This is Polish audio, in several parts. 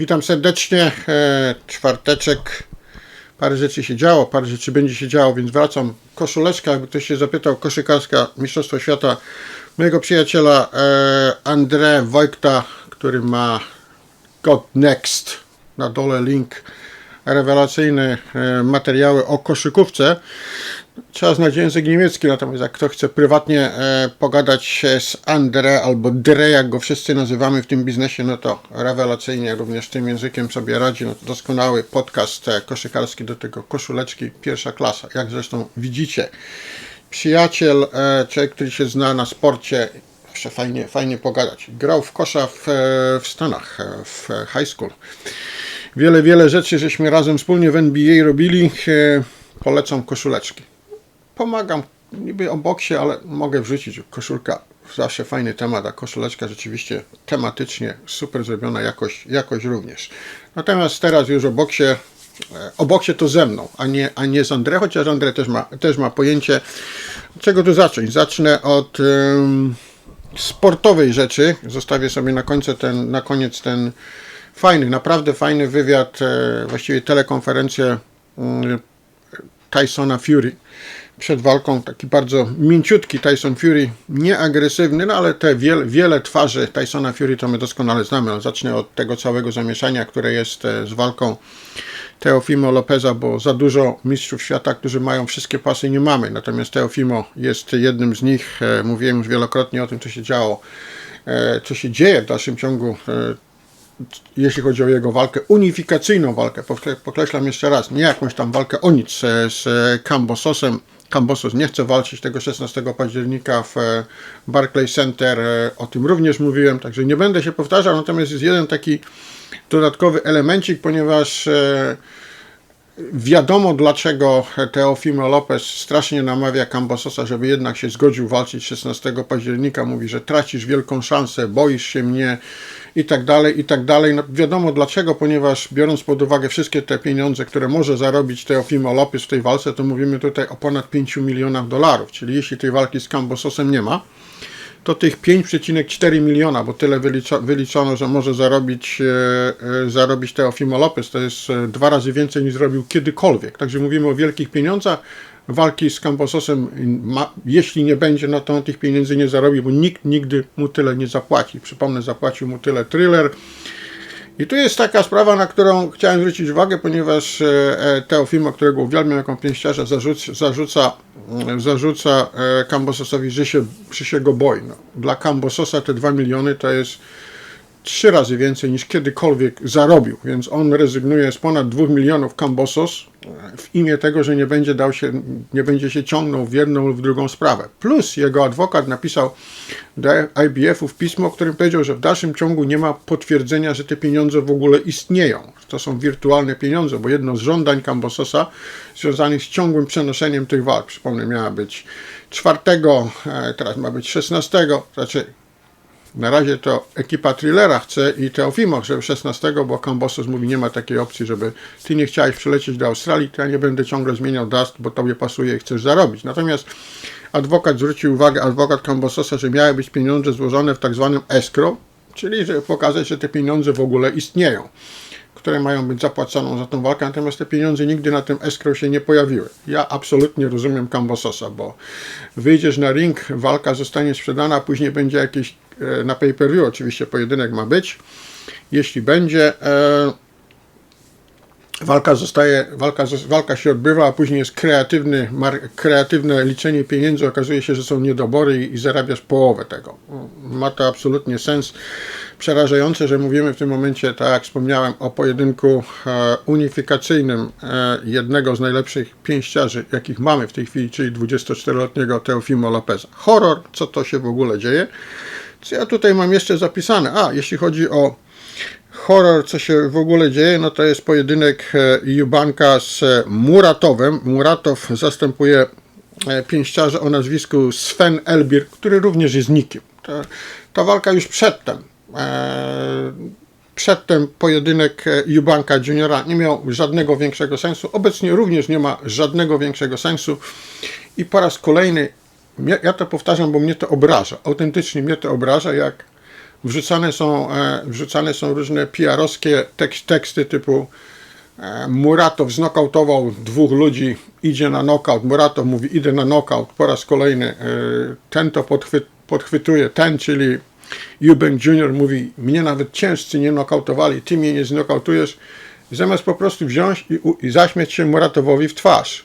Witam serdecznie. E, czwarteczek. Parę rzeczy się działo, parę rzeczy będzie się działo, więc wracam. Koszuleczka, jakby ktoś się zapytał, koszykarska Mistrzostwo Świata mojego przyjaciela e, André Wojkta, który ma God Next. Na dole link. Rewelacyjne materiały o koszykówce. Trzeba znać język niemiecki, natomiast jak kto chce prywatnie e, pogadać z Andre albo Dre, jak go wszyscy nazywamy w tym biznesie, no to rewelacyjnie również tym językiem sobie radzi. No to doskonały podcast e, koszykarski do tego koszuleczki, pierwsza klasa, jak zresztą widzicie. Przyjaciel, e, człowiek, który się zna na sporcie, zawsze fajnie, fajnie pogadać. Grał w kosza w, e, w Stanach, e, w high school. Wiele, wiele rzeczy żeśmy razem wspólnie w NBA robili. E, Polecam koszuleczki pomagam niby o boksie, ale mogę wrzucić koszulka. Zawsze fajny temat, a koszuleczka rzeczywiście tematycznie super zrobiona, jakoś, jakoś również. Natomiast teraz już o boksie, e, o boksie to ze mną, a nie, a nie z André, chociaż André też ma, też ma pojęcie. Czego tu zacząć? Zacznę od um, sportowej rzeczy. Zostawię sobie na, końcu ten, na koniec ten fajny, naprawdę fajny wywiad, e, właściwie telekonferencję um, Tysona Fury przed walką. Taki bardzo mięciutki Tyson Fury, nieagresywny, no ale te wiele, wiele twarzy Tysona Fury to my doskonale znamy. No, zacznę od tego całego zamieszania, które jest e, z walką Teofimo Lopeza, bo za dużo mistrzów świata, którzy mają wszystkie pasy, nie mamy. Natomiast Teofimo jest jednym z nich. E, mówiłem już wielokrotnie o tym, co się działo, e, co się dzieje w dalszym ciągu jeśli chodzi o jego walkę, unifikacyjną walkę, podkreślam jeszcze raz, nie jakąś tam walkę o nic z Kambososem, Cambosos nie chce walczyć tego 16 października w e, Barclays Center. E, o tym również mówiłem, także nie będę się powtarzał. Natomiast jest jeden taki dodatkowy elemencik, ponieważ e, wiadomo dlaczego Teofimo Lopez strasznie namawia Cambososa, żeby jednak się zgodził walczyć 16 października. Mówi, że tracisz wielką szansę, boisz się mnie i tak dalej, i tak dalej. No, wiadomo dlaczego, ponieważ biorąc pod uwagę wszystkie te pieniądze, które może zarobić Teofimo Lopez w tej walce, to mówimy tutaj o ponad 5 milionach dolarów. Czyli jeśli tej walki z Cambososem nie ma, to tych 5,4 miliona, bo tyle wyliczo, wyliczono, że może zarobić, e, e, zarobić Teofimo Lopez, to jest e, dwa razy więcej niż zrobił kiedykolwiek. Także mówimy o wielkich pieniądzach. Walki z Cambososem, ma, jeśli nie będzie, no to on tych pieniędzy nie zarobi, bo nikt nigdy mu tyle nie zapłaci. Przypomnę, zapłacił mu tyle thriller. I tu jest taka sprawa, na którą chciałem zwrócić uwagę, ponieważ e, e, Teofimo, którego uwielbiam jako pięściarza, zarzuca, mm, zarzuca Kambososowi, że się, że się go boi. No, dla Kambososa te 2 miliony to jest trzy razy więcej niż kiedykolwiek zarobił, więc on rezygnuje z ponad 2 milionów kambosos w imię tego, że nie będzie dał się, nie będzie się ciągnął w jedną lub w drugą sprawę. Plus jego adwokat napisał do IBF-ów pismo, w którym powiedział, że w dalszym ciągu nie ma potwierdzenia, że te pieniądze w ogóle istnieją. To są wirtualne pieniądze, bo jedno z żądań Kambososa związanych z ciągłym przenoszeniem tych walk, przypomnę, miała być 4, e, teraz ma być 16, znaczy na razie to ekipa Thrillera chce i Teofimo, żeby 16, bo Cambosos mówi, nie ma takiej opcji, żeby ty nie chciałeś przylecieć do Australii, to ja nie będę ciągle zmieniał dust, bo tobie pasuje i chcesz zarobić. Natomiast adwokat zwrócił uwagę, adwokat Cambososa, że miały być pieniądze złożone w tak zwanym escrow, czyli żeby pokazać, że te pieniądze w ogóle istnieją które mają być zapłacone za tą walkę, natomiast te pieniądze nigdy na tym escrow się nie pojawiły. Ja absolutnie rozumiem Cambososa, bo wyjdziesz na ring, walka zostanie sprzedana, a później będzie jakiś e, na pay-per-view oczywiście pojedynek ma być. Jeśli będzie, e, walka zostaje, walka, walka się odbywa, a później jest kreatywny, kreatywne liczenie pieniędzy, okazuje się, że są niedobory i, i zarabiasz połowę tego. Ma to absolutnie sens. Przerażające, że mówimy w tym momencie, tak jak wspomniałem, o pojedynku e, unifikacyjnym e, jednego z najlepszych pięściarzy, jakich mamy w tej chwili, czyli 24-letniego Teofimo Lopeza. Horror, co to się w ogóle dzieje? Co ja tutaj mam jeszcze zapisane? A, jeśli chodzi o horror, co się w ogóle dzieje, no to jest pojedynek e, Jubanka z Muratowem. Muratow zastępuje e, pięściarza o nazwisku Sven Elbir, który również jest nikim. Ta, ta walka już przedtem, e, przedtem pojedynek Jubanka Juniora nie miał żadnego większego sensu. Obecnie również nie ma żadnego większego sensu. I po raz kolejny, ja to powtarzam, bo mnie to obraża. Autentycznie mnie to obraża, jak wrzucane są, e, wrzucane są różne PR-owskie tekst, teksty typu e, Muratow znokautował dwóch ludzi, idzie na knockout. Muratow mówi, idę na knockout po raz kolejny. E, ten to podchwy, podchwytuje, ten, czyli Eubank Jr. mówi, mnie nawet ciężcy nie nokautowali, ty mnie nie znokautujesz. Zamiast po prostu wziąć i, i zaśmiać się Muratowowi w twarz.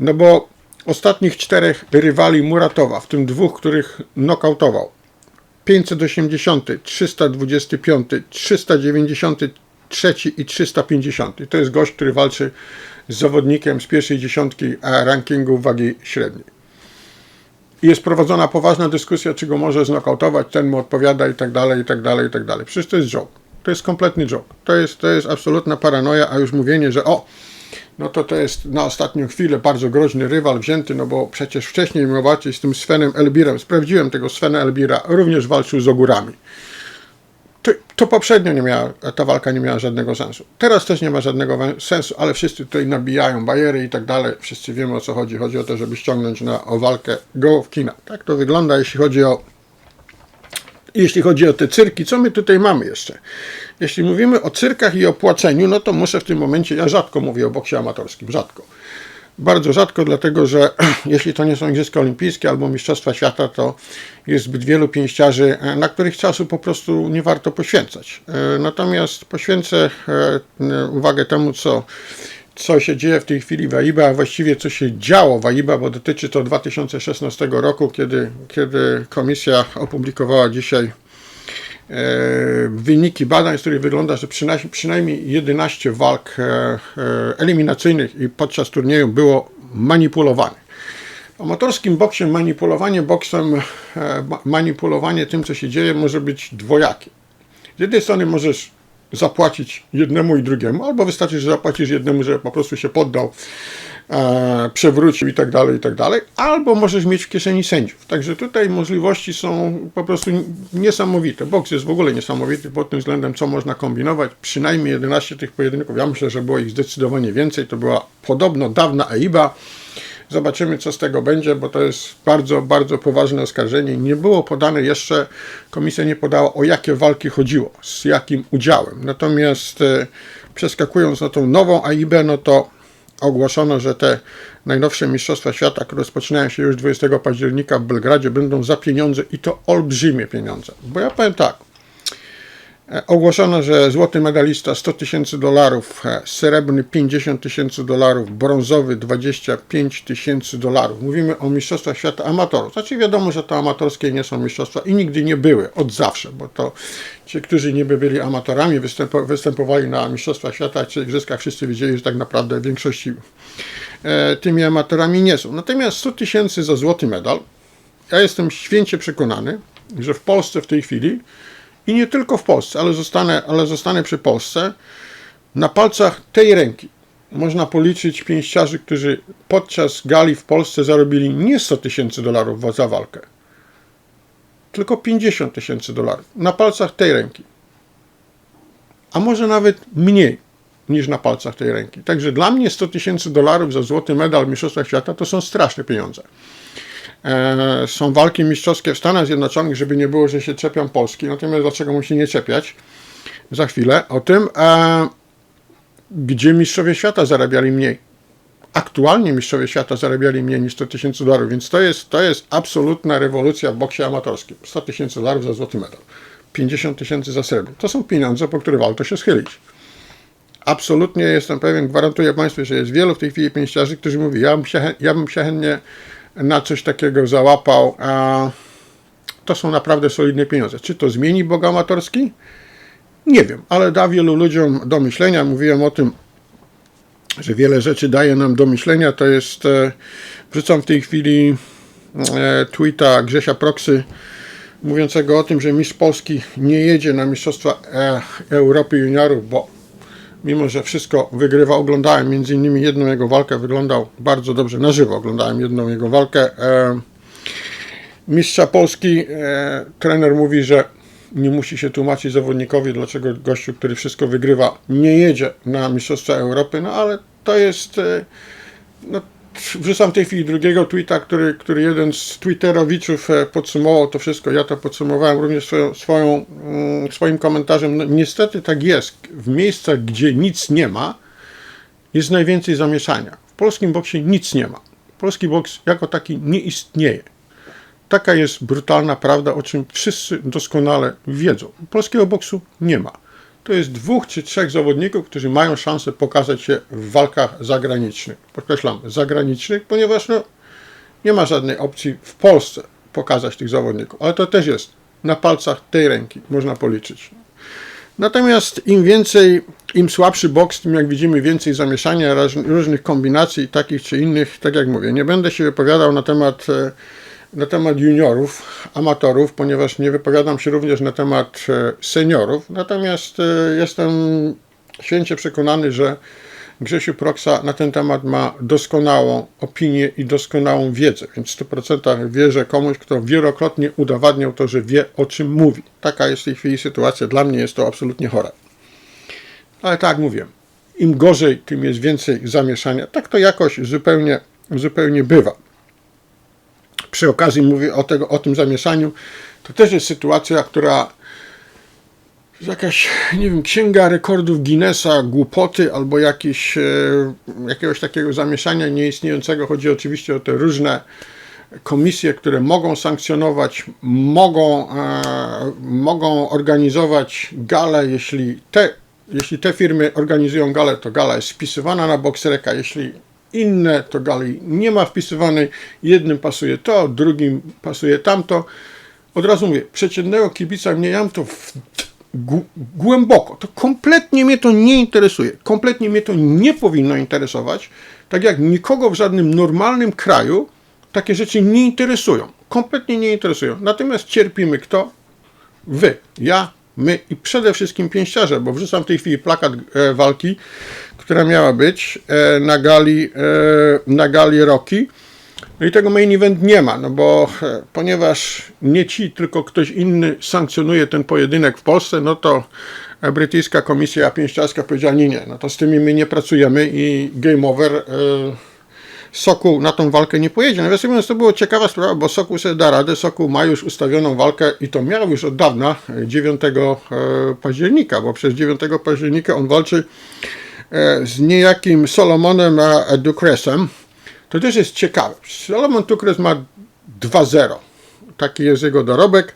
No bo ostatnich czterech rywali Muratowa, w tym dwóch, których nokautował, 580, 325, 393 i 350. To jest gość, który walczy z zawodnikiem z pierwszej dziesiątki rankingu wagi średniej. Jest prowadzona poważna dyskusja, czy go może znokautować, ten mu odpowiada i tak dalej, i tak dalej, i tak dalej. Przecież to jest joke. To jest kompletny joke. To jest, to jest absolutna paranoja, a już mówienie, że o, no to to jest na ostatnią chwilę bardzo groźny rywal wzięty, no bo przecież wcześniej miał walczyć z tym Svenem Elbirem. Sprawdziłem tego Svena Elbira, również walczył z ogórami. To, to poprzednio nie miała, ta walka nie miała żadnego sensu. Teraz też nie ma żadnego sensu, ale wszyscy tutaj nabijają bajery i tak dalej. Wszyscy wiemy o co chodzi. Chodzi o to, żeby ściągnąć na, o walkę Gołowkina. Tak to wygląda, jeśli chodzi o jeśli chodzi o te cyrki, co my tutaj mamy jeszcze? Jeśli mówimy o cyrkach i o płaceniu, no to muszę w tym momencie, ja rzadko mówię o boksie amatorskim, rzadko. Bardzo rzadko, dlatego że jeśli to nie są Igrzyska Olimpijskie albo Mistrzostwa Świata, to jest zbyt wielu pięściarzy, e, na których czasu po prostu nie warto poświęcać. E, Natomiast poświęcę e, uwagę temu, co, co się dzieje w tej chwili w AIBA, a właściwie co się działo w AIBA, bo dotyczy to 2016 roku, kiedy, kiedy komisja opublikowała dzisiaj e, wyniki badań, z których wygląda, że przynajmniej, przynajmniej 11 walk e, e, eliminacyjnych i podczas turnieju było manipulowanych. W amatorskim boksie manipulowanie boksem, e, ma- manipulowanie tym, co się dzieje, może być dwojakie. Z jednej strony możesz zapłacić jednemu i drugiemu, albo wystarczy, że zapłacisz jednemu, że po prostu się poddał, e, przewrócił i tak dalej, i tak dalej, albo możesz mieć w kieszeni sędziów. Także tutaj możliwości są po prostu niesamowite. Boks jest w ogóle niesamowity pod tym względem, co można kombinować. Przynajmniej 11 tych pojedynków, ja myślę, że było ich zdecydowanie więcej. To była podobno dawna AIBA. Zobaczymy, co z tego będzie, bo to jest bardzo, bardzo poważne oskarżenie. Nie było podane jeszcze, komisja nie podała, o jakie walki chodziło, z jakim udziałem. Natomiast e, przeskakując na tą nową AIB, no to ogłoszono, że te najnowsze Mistrzostwa Świata, które rozpoczynają się już 20 października w Belgradzie, będą za pieniądze i to olbrzymie pieniądze. Bo ja powiem tak, Ogłoszono, że złoty medalista 100 tysięcy dolarów, e, srebrny 50 tysięcy dolarów, brązowy 25 tysięcy dolarów. Mówimy o Mistrzostwach Świata Amatorów. Znaczy wiadomo, że to amatorskie nie są mistrzostwa i nigdy nie były, od zawsze, bo to ci, którzy niby byli amatorami, występo, występowali na Mistrzostwach Świata czy Igrzyskach, wszyscy wiedzieli, że tak naprawdę w większości e, tymi amatorami nie są. Natomiast 100 tysięcy za złoty medal, ja jestem święcie przekonany, że w Polsce w tej chwili i nie tylko w Polsce, ale zostanę, ale zostanę przy Polsce, na palcach tej ręki można policzyć pięściarzy, którzy podczas gali w Polsce zarobili nie 100 tysięcy dolarów za walkę, tylko 50 tysięcy dolarów. Na palcach tej ręki. A może nawet mniej niż na palcach tej ręki. Także dla mnie 100 tysięcy dolarów za złoty medal w Mistrzostwach Świata to są straszne pieniądze. E, są walki mistrzowskie w Stanach Zjednoczonych, żeby nie było, że się czepią Polski. Natomiast dlaczego musi nie czepiać? Za chwilę o tym, e, gdzie mistrzowie świata zarabiali mniej. Aktualnie mistrzowie świata zarabiali mniej niż 100 tysięcy dolarów, więc to jest, to jest absolutna rewolucja w boksie amatorskim. 100 tysięcy dolarów za złoty medal, 50 tysięcy za srebro. To są pieniądze, po które warto się schylić. Absolutnie jestem pewien, gwarantuję Państwu, że jest wielu w tej chwili pięściarzy, którzy mówi, ja bym się, ja bym się chętnie na coś takiego załapał, a to są naprawdę solidne pieniądze. Czy to zmieni bok amatorski? Nie wiem, ale da wielu ludziom do myślenia. Mówiłem o tym, że wiele rzeczy daje nam do myślenia. To jest, e, wrzucam w tej chwili e, tweeta Grzesia Proksy, mówiącego o tym, że mistrz Polski nie jedzie na Mistrzostwa e, Europy Juniorów, bo mimo, że wszystko wygrywa, oglądałem między innymi jedną jego walkę, wyglądał bardzo dobrze na żywo, oglądałem jedną jego walkę. E, mistrza Polski, e, trener mówi, że nie musi się tłumaczyć zawodnikowi, dlaczego gościu, który wszystko wygrywa, nie jedzie na Mistrzostwa Europy, no ale to jest, e, no, wrzucam w tej chwili drugiego tweeta, który, który jeden z twitterowiczów e, podsumował to wszystko. Ja to podsumowałem również swoją, swoją, mm, swoim komentarzem. No, niestety tak jest. W miejscach, gdzie nic nie ma, jest najwięcej zamieszania. W polskim boksie nic nie ma. Polski boks jako taki nie istnieje. Taka jest brutalna prawda, o czym wszyscy doskonale wiedzą. Polskiego boksu nie ma. To jest dwóch czy trzech zawodników, którzy mają szansę pokazać się w walkach zagranicznych. Podkreślam, zagranicznych, ponieważ no, nie ma żadnej opcji w Polsce pokazać tych zawodników. Ale to też jest na palcach tej ręki, można policzyć. Natomiast im więcej, im słabszy boks, tym jak widzimy więcej zamieszania, różnych kombinacji takich czy innych, tak jak mówię. Nie będę się wypowiadał na temat e, na temat juniorów, amatorów, ponieważ nie wypowiadam się również na temat e, seniorów. Natomiast e, jestem święcie przekonany, że Grzesiu Proksa na ten temat ma doskonałą opinię i doskonałą wiedzę, więc w 100% wierzę komuś, kto wielokrotnie udowadniał to, że wie o czym mówi. Taka jest w tej chwili sytuacja. Dla mnie jest to absolutnie chore. Ale tak mówię, im gorzej, tym jest więcej zamieszania. Tak to jakoś zupełnie, zupełnie bywa przy okazji mówię o, tego, o tym zamieszaniu, to też jest sytuacja, która jakaś, nie wiem, księga rekordów Guinnessa, głupoty albo jakieś, e, jakiegoś takiego zamieszania nieistniejącego. Chodzi oczywiście o te różne komisje, które mogą sankcjonować, mogą, e, mogą organizować gale, jeśli te, jeśli te firmy organizują galę, to gala jest spisywana na Boxreka, jeśli inne to gali nie ma wpisywanej, jednym pasuje to, drugim pasuje tamto. Od razu mówię, przeciętnego kibica mnie jam to w, głęboko. To kompletnie mnie to nie interesuje. Kompletnie mnie to nie powinno interesować. Tak jak nikogo w żadnym normalnym kraju takie rzeczy nie interesują. Kompletnie nie interesują. Natomiast cierpimy kto? Wy, ja, my i przede wszystkim pięściarze, bo wrzucam w tej chwili plakat e, walki, która miała być e, na gali, e, na gali Rocky. No i tego main event nie ma, no bo e, ponieważ nie ci, tylko ktoś inny sankcjonuje ten pojedynek w Polsce, no to brytyjska komisja pięściarska powiedziała nie, nie, no to z tymi my nie pracujemy i game over. Sokół na tą walkę nie pojedzie. Nawiasem mówiąc, to było ciekawa sprawa, bo Sokół sobie da radę. Sokół ma już ustawioną walkę i to miał już od dawna, 9 października, bo przez 9 października on walczy z niejakim Solomonem Dukresem, to też jest ciekawe. Solomon Dukres ma 2-0. Taki jest jego dorobek.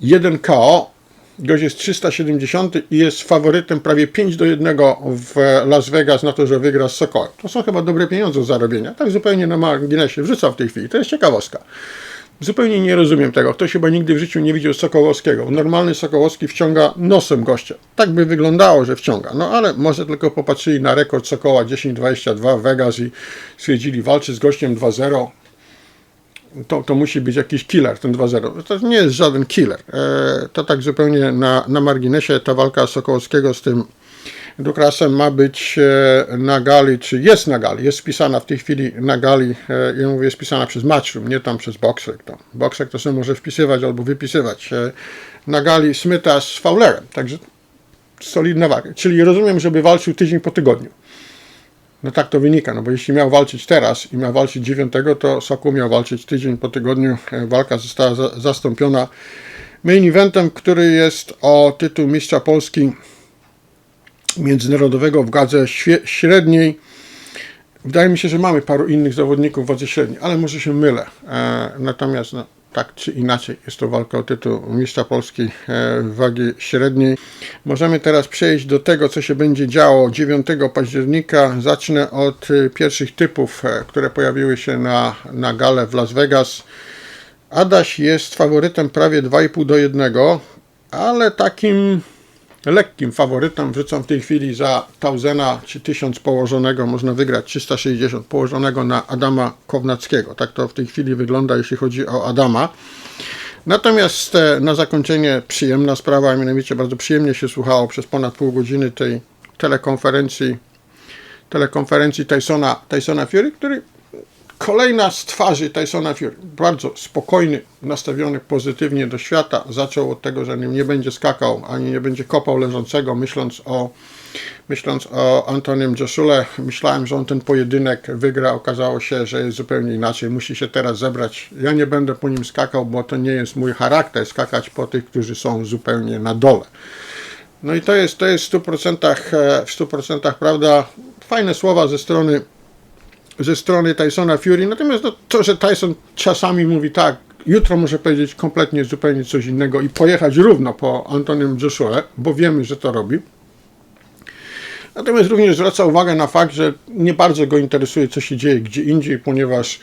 1 KO. Gość jest 370 i jest faworytem prawie 5 do 1 w Las Vegas na to, że wygra z Sokołem. To są chyba dobre pieniądze do zarobienia. Tak zupełnie na marginesie wrzucam w tej chwili. To jest ciekawostka. Zupełnie nie rozumiem tego. Ktoś chyba nigdy w życiu nie widział Sokołowskiego. Normalny Sokołowski wciąga nosem gościa. Tak by wyglądało, że wciąga. No ale może tylko popatrzyli na rekord Sokoła 10-22 w Vegas i stwierdzili walczy z gościem 2-0. To, to musi być jakiś killer, ten 2-0. To nie jest żaden killer. E, to tak zupełnie na, na marginesie ta walka Sokołowskiego z tym Dukrasem ma być e, na gali, czy jest na gali, jest spisana w tej chwili na gali, e, ja mówię, jest spisana przez Matchroom, nie tam przez Boxrec. To. To sobie może wpisywać albo wypisywać. E, na gali Smyta z Fowlerem, także solidna waga. Czyli rozumiem, żeby walczył tydzień po tygodniu. No tak to wynika, no bo jeśli miał walczyć teraz i miał walczyć 9, to Sokół miał walczyć tydzień po tygodniu. Walka została za, zastąpiona main eventem, który jest o tytuł mistrza Polski międzynarodowego w gadze średniej. Wydaje mi się, że mamy paru innych zawodników w wadze średniej, ale może się mylę. E, natomiast no, tak czy inaczej jest to walka o tytuł mistrza Polski e, w wagi średniej. Możemy teraz przejść do tego, co się będzie działo 9 października. Zacznę od e, pierwszych typów, które pojawiły się na, na gale w Las Vegas. Adaś jest faworytem prawie 2,5 do 1, ale takim lekkim faworytem. Wrzucam w tej chwili za Tausena czy 1000 położonego można wygrać 360 położonego na Adama Kownackiego. Tak to w tej chwili wygląda, jeśli chodzi o Adama. Natomiast e, na zakończenie przyjemna sprawa, mianowicie bardzo przyjemnie się słuchało przez ponad pół godziny tej telekonferencji telekonferencji Tysona, Tysona Fury, który Kolejna z twarzy Tysona Fury, bardzo spokojny, nastawiony pozytywnie do świata, zaczął od tego, że nie będzie skakał ani nie będzie kopał leżącego, myśląc o myśląc o Antonim Joshule, myślałem, że on ten pojedynek wygra. Okazało się, że jest zupełnie inaczej. Musi się teraz zebrać. Ja nie będę po nim skakał, bo to nie jest mój charakter skakać po tych, którzy są zupełnie na dole. No i to jest, to jest w 100%, e, w 100% prawda. Fajne słowa ze strony ze strony Tysona Fury. Natomiast no, to, że Tyson czasami mówi tak, jutro może powiedzieć kompletnie zupełnie coś innego i pojechać równo po Antonym Joshua, bo wiemy, że to robi. Natomiast również zwraca uwagę na fakt, że nie bardzo go interesuje, co się dzieje gdzie indziej, ponieważ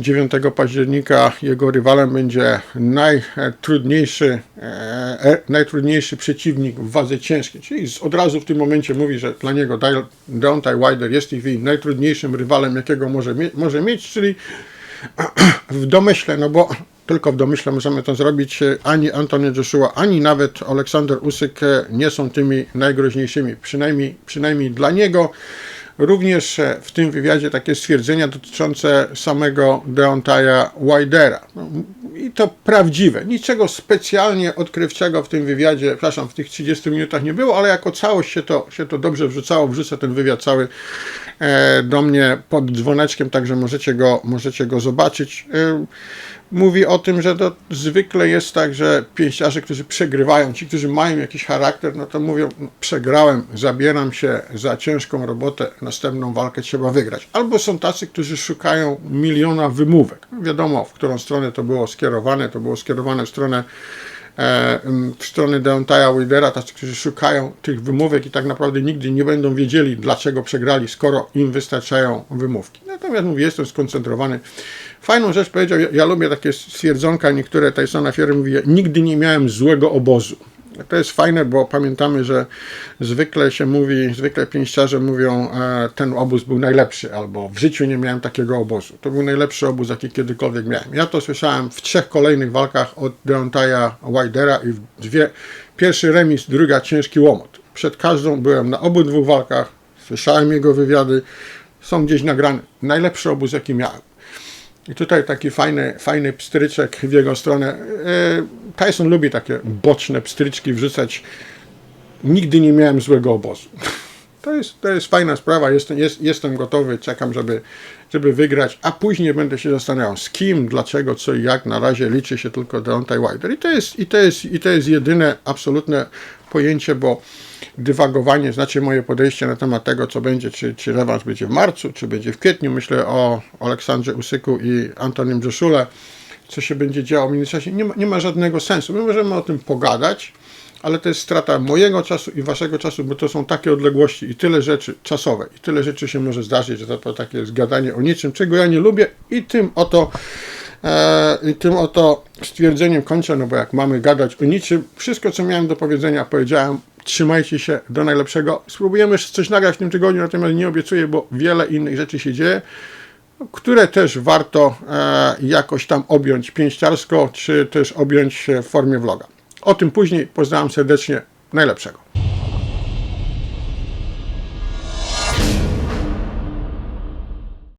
9 października jego rywalem będzie najtrudniejszy, e, najtrudniejszy przeciwnik w wadze ciężkiej. Czyli od razu w tym momencie mówi, że dla niego Deontay Wilder jest chwili najtrudniejszym rywalem, jakiego może, mie może mieć, czyli w domyśle, no bo tylko w domyśle możemy to zrobić, ani Anthony Joshua, ani nawet Aleksander Usyk nie są tymi najgroźniejszymi, przynajmniej, przynajmniej dla niego. Również w tym wywiadzie takie stwierdzenia dotyczące samego Deontaya Wildera. No, I to prawdziwe. Niczego specjalnie odkrywczego w tym wywiadzie, przepraszam, w tych 30 minutach nie było, ale jako całość się to, się to dobrze wrzucało. Wrzucę ten wywiad cały e, do mnie pod dzwoneczkiem, także możecie go, możecie go zobaczyć. E, mówi o tym, że to zwykle jest tak, że pięściarze, którzy przegrywają, ci, którzy mają jakiś charakter, no to mówią, no, przegrałem, zabieram się za ciężką robotę, następną walkę trzeba wygrać. Albo są tacy, którzy szukają miliona wymówek. Wiadomo, w którą stronę to było skierowane, to było skierowane w stronę e, w stronę Deontaya Wilder'a, tacy, którzy szukają tych wymówek i tak naprawdę nigdy nie będą wiedzieli, dlaczego przegrali, skoro im wystarczają wymówki. Natomiast mówię, jestem skoncentrowany. Fajną rzecz powiedział, ja, ja lubię takie stwierdzonka, niektóre Tysona Fury mówi, nigdy nie miałem złego obozu. To jest fajne, bo pamiętamy, że zwykle się mówi, zwykle pięściarze mówią, e, ten obóz był najlepszy, albo w życiu nie miałem takiego obozu. To był najlepszy obóz, jaki kiedykolwiek miałem. Ja to słyszałem w trzech kolejnych walkach od Deontaya Wildera i dwie, pierwszy remis, druga ciężki łomot. Przed każdą byłem na obydwu walkach, słyszałem jego wywiady, są gdzieś nagrane. Najlepszy obóz, jaki miałem. I tutaj taki fajny, fajny pstryczek w jego stronę. E, Tyson lubi takie boczne pstryczki wrzucać. Nigdy nie miałem złego obozu. To jest, to jest fajna sprawa, jestem, jest, jestem gotowy, czekam, żeby, żeby wygrać, a później będę się zastanawiał z kim, dlaczego, co i jak. Na razie liczy się tylko Deontay Wilder. I to jest, i to jest, i to jest jedyne absolutne pojęcie, bo dywagowanie, znaczy moje podejście na temat tego, co będzie, czy, czy rewanż będzie w marcu, czy będzie w kwietniu. Myślę o Aleksandrze Usyku i Antonim Joshule, co się będzie działo w międzyczasie. Nie ma, nie ma żadnego sensu. My możemy o tym pogadać, ale to jest strata mojego czasu i waszego czasu, bo to są takie odległości i tyle rzeczy czasowe, i tyle rzeczy się może zdarzyć, że to, to takie zgadanie o niczym, czego ja nie lubię i tym oto i tym oto stwierdzeniem kończę, no bo jak mamy gadać o niczym, wszystko co miałem do powiedzenia powiedziałem, trzymajcie się do najlepszego. Spróbujemy coś nagrać w tym tygodniu, natomiast nie obiecuję, bo wiele innych rzeczy się dzieje, które też warto e, jakoś tam objąć pięściarsko, czy też objąć w formie vloga. O tym później. Pozdrawiam serdecznie. Najlepszego.